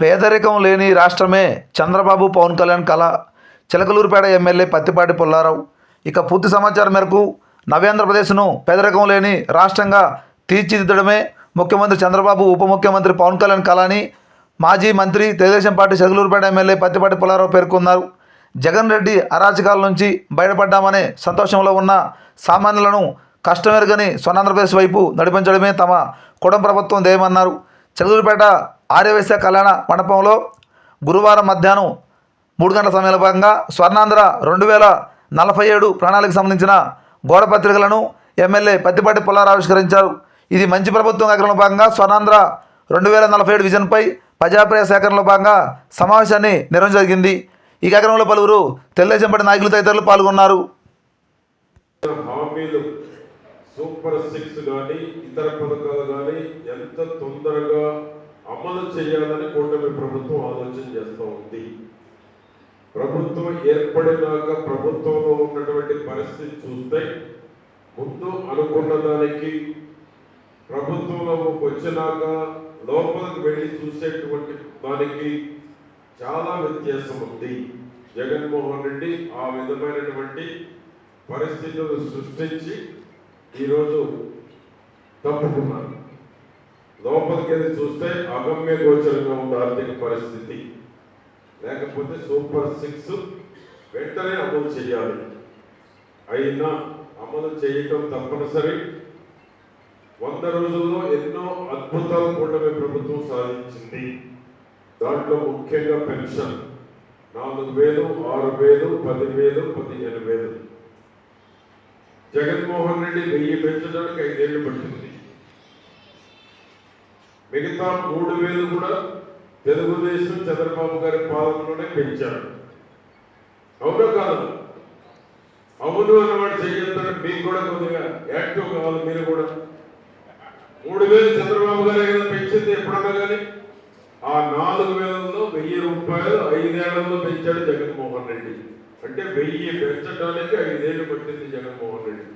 పేదరికం లేని రాష్ట్రమే చంద్రబాబు పవన్ కళ్యాణ్ కళ. చిలకలూరుపేట ఎమ్మెల్యే పత్తిపాటి పుల్లారావు. ఇక పూర్తి సమాచారం మేరకు నవ్యాంధ్రప్రదేశ్ను పేదరికం లేని రాష్ట్రంగా తీర్చిదిద్దడమే ముఖ్యమంత్రి చంద్రబాబు ఉప ముఖ్యమంత్రి పవన్ కళ్యాణ్ కళ అని మాజీ మంత్రి తెలుగుదేశం పార్టీ చిలకలూరుపేట ఎమ్మెల్యే పత్తిపాటి పుల్లారావు పేర్కొన్నారు. జగన్ రెడ్డి అరాచకాల నుంచి బయటపడ్డామనే సంతోషంలో ఉన్న సామాన్యులను కష్టమెరుగని స్వర్ణాంధ్రప్రదేశ్ వైపు నడిపించడమే తమ కుటుంబ ప్రభుత్వం దేయమన్నారు చిలకలూరుపేట ఆర్యవేశ కళ్యాణ మండపంలో గురువారం మధ్యాహ్నం మూడు గంటల సమయంలో భాగంగా స్వర్ణాంధ్ర రెండు వేల నలభై ఏడు ప్రణాళికకు సంబంధించిన గోడ పత్రికలను ఎమ్మెల్యే పత్తిపాటి పుల్లారు ఆవిష్కరించారు. ఇది మంచి ప్రభుత్వం కార్యక్రమంలో భాగంగా స్వర్ణాంధ్ర రెండు వేల నలభై ఏడు విజన్పై ప్రజాప్రియ సేకరణలో భాగంగా సమావేశాన్ని నిర్వహించడం జరిగింది. ఈ కార్యక్రమంలో పలువురు తెలుగుదేశం పార్టీ నాయకులు తదితరులు పాల్గొన్నారు. సూపర్ సిక్స్ కానీ ఇతర పథకాలు కానీ ఎంత తొందరగా అమలు చేయాలని కూటమి ప్రభుత్వం ఆలోచన చేస్తూ ఉంది. ప్రభుత్వం ఏర్పడినాక ప్రభుత్వంలో ఉన్నటువంటి పరిస్థితి చూస్తే ముందు అనుకున్న దానికి ప్రభుత్వంలోకి వచ్చినాక లోపలికి వెళ్ళి చూసేటువంటి దానికి చాలా వ్యత్యాసం ఉంది. జగన్మోహన్ రెడ్డి ఆ విధమైనటువంటి పరిస్థితులు సృష్టించి ఈరోజు తప్పుకున్నారు. లోపలికి వెళ్ళి చూస్తే అగమ్య గోచరంగా ఉంది ఆర్థిక పరిస్థితి. లేకపోతే సూపర్ సిక్స్ వెంటనే అమలు చేయాలి. అయినా అమలు చేయటం తప్పనిసరి. వంద రోజుల్లో ఎన్నో అద్భుతాలు కూటమి ప్రభుత్వం సాధించింది. దాంట్లో ముఖ్యంగా పెన్షన్. నాలుగు వేలు ఆరు వేలు పది వేలు పదిహేను వేలు. జగన్మోహన్ రెడ్డి వెయ్యి పెంచడానికి ఐదేళ్ళు పట్టింది. మిగతా మూడు వేలు కూడా తెలుగుదేశం చంద్రబాబు గారి పాలనలోనే పెంచారు. అవునో కాదు? అవును అన్నవాడు చేయాలని మీకు కూడా కొద్దిగా యాక్టివ్ కావాలి మీరు కూడా. మూడు వేలు చంద్రబాబు గారే కదా పెంచింది ఎప్పుడన్నా కానీ? ఆ నాలుగు వేలలో వెయ్యి రూపాయలు ఐదేళ్ళలో పెంచాడు జగన్మోహన్ రెడ్డి. అంటే వెయ్యి పెంచడానికి ఐదేళ్ళు పట్టింది జగన్మోహన్ రెడ్డి.